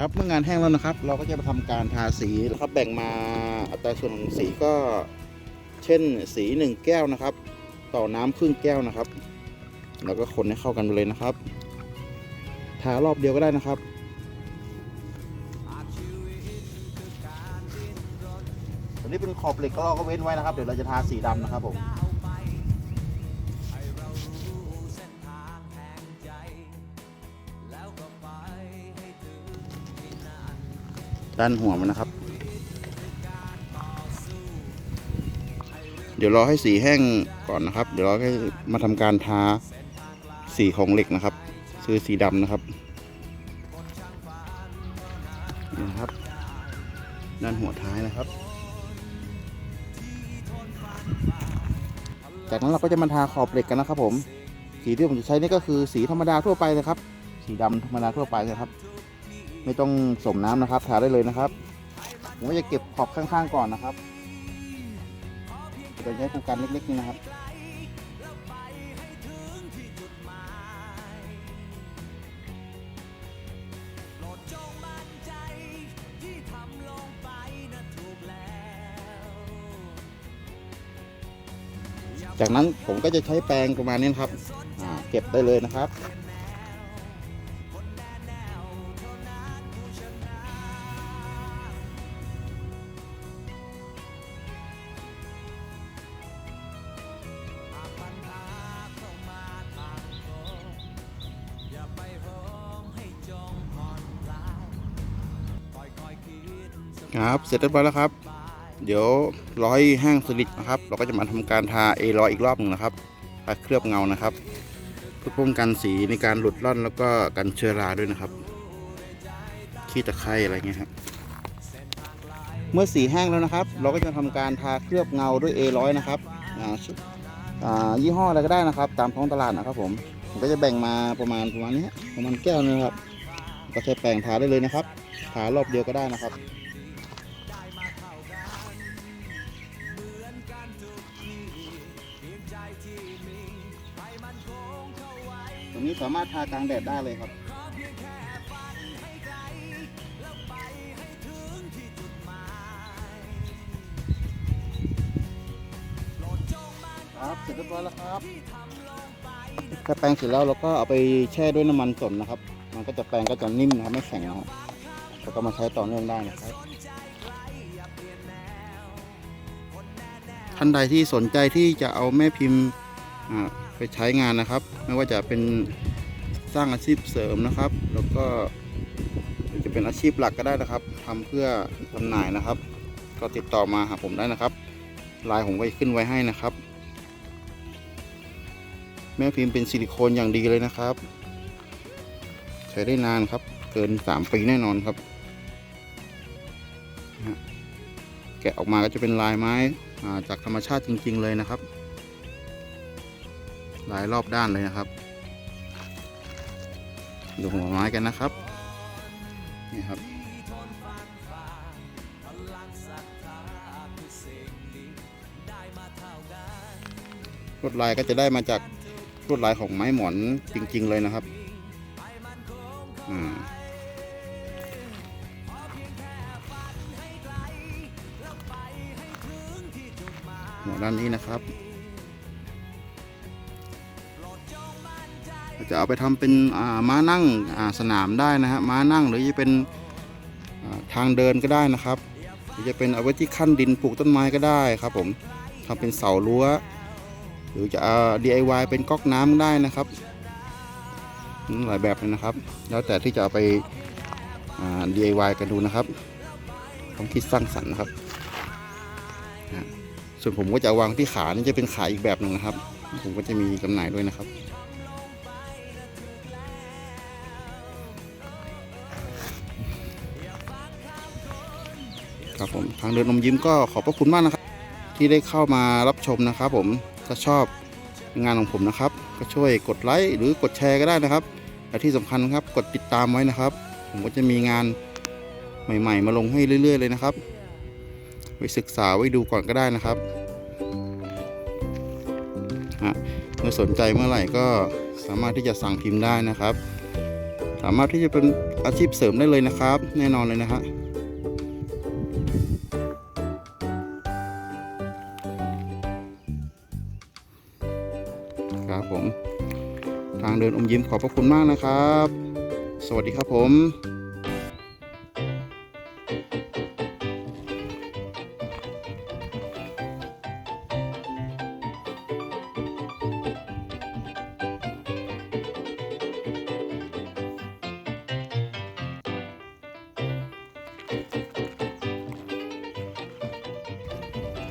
ครับเมื่องานแห้งแล้วนะครับ เราก็จะมาทำการทาสีนะครับแบ่งมาอัตราส่วนของสีก็เช่นสีหนึ่งแก้วนะครับ ต่อน้ำครึ่งแก้วนะครับ แล้วก็คนให้เข้ากันเลยนะครับ ทารอบเดียวก็ได้นะครับตัวนี้เป็นขอบเหล็กก็เราก็เว้นไว้นะครับ เดี๋ยวเราจะทาสีดำนะครับผม ด้านหัวมันนะครับ เดี๋ยวรอให้สีแห้งก่อนนะครับ เดี๋ยวเราให้มาทำการทาสีของเหล็กนะครับคือสีดำนะครับนี่นะครับ ด้านหัวท้ายนะครับ จากนั้นเราก็จะมาทาขอบเหล็กกันนะครับผม สีที่ผมจะใช้นี่ก็คือสีธรรมดาทั่วไปนะครับ สีดำธรรมดาทั่วไปนะครับ ไม่ต้องสมน้ำนะครับทาได้เลยนะครับผมก็จะเก็บขอบข้างๆก่อนนะครับโดยใช้โครงการเล็กๆนี่นะครับจากนั้นผมก็จะใช้แปรงประมาณนี้นครับ เก็บได้เลยนะครับ ครับเสร็จเรียบร้อยแล้วครับ เดี๋ยวร้อให้แห้งสนิทนะครับ เราก็จะมาทำการทาเอรอยอีกรอบหนึ่งนะครับทาเคลือบเงานะครับเพื่อป้องกันสีในการหลุดร่อนแล้วก็กันเชื้อราด้วยนะครับขี้ตะไคร่อะไรเงี้ยครับเมื่อสีแห้งแล้วนะครับ เราก็จะทำการทาเคลือบเงาด้วยเอร้อยนะครับอ่ายี่ห้ออะไรก็ได้นะครับ ตามท้องตลาดนะครับ ผมผมก็จะแบ่งมาประมาณประมาณนี้ประมาณแก้วนึงครับ ก็ใช้แปรงทาได้เลยนะครับทารอบเดียวก็ได้นะครับ ตรงนี้สามารถทากลางแดดได้เลยครับ ครับเสร็จเรียบร้อยแล้วครับถ้าแปรงเสร็จแล้วเราก็เอาไปแช่ด้วยน้ำมันสนนะครับ มันก็จะแปรงก็จะนิ่มนะครับไม่แข็งนะครับแล้วก็มาใช้ต่อเนื่องได้นะครับ ท่านใดที่สนใจที่จะเอาแม่พิมพ์ไปใช้งานนะครับ ไม่ว่าจะเป็นสร้างอาชีพเสริมนะครับ แล้วก็จะเป็นอาชีพหลักก็ได้นะครับทำเพื่อจำหน่ายนะครับ ก็ติดต่อมาหาผมได้นะครับลน์ผมก็จะขึ้นไว้ให้นะครับ แม่พิมพ์เป็นซิลิโคนอย่างดีเลยนะครับ ใช้ได้นานครับ เกิน 3 ปีแน่นอนครับ แกะออกมาก็จะเป็นลายไม้ จากธรรมชาติจริง ๆ เลยนะครับ หลายรอบด้านเลยนะครับ ดูหัวไม้กันนะครับ นี่ครับลวดลายก็จะได้มาจากลวดลายของไม้หมอนจริง ๆ เลยนะครับ อืม หัวด้านนี้นะครับจะเอาไปทำเป็นม้านั่งสนามได้นะฮะม้านั่งหรือจะเป็นทางเดินก็ได้นะครับหรือจะเป็นเอาไว้ที่ขั้นดินปลูกต้นไม้ก็ได้ครับผมทำเป็นเสารั้ว หรือจะเอา DIY เป็นก๊อกน้ำได้นะครับหลายแบบเลยนะครับ แล้วแต่ที่จะเอาไปา DIY กันดูนะครับความคิดสร้างสรรค์นะครับ ส่วนผมก็จะวางที่ขานี่จะเป็นขาอีกแบบหนึ่งนะครับ ผมก็จะมีจำหน่ายด้วยนะครับครับผมทางเดินนมยิ้มก็ขอบพระคุณมากนะครับ ที่ได้เข้ามารับชมนะครับ ผมถ้าชอบงานของผมนะครับ ก็ช่วยกดไลค์หรือกดแชร์ก็ได้นะครับและที่สำคัญครับกดติดตามไว้นะครับ ผมก็จะมีงานใหม่ ๆ มาลงให้เรื่อย ๆ เลยนะครับ ไปศึกษาไว้ดูก่อนก็ได้นะครับ ฮะเมื่อสนใจเมื่อไหร่ก็สามารถที่จะสั่งพิมพ์ได้นะครับ สามารถที่จะเป็นอาชีพเสริมได้เลยนะครับ แน่นอนเลยนะฮะครับผมทางเดินอมยิ้มขอบพระคุณมากนะครับ สวัสดีครับผม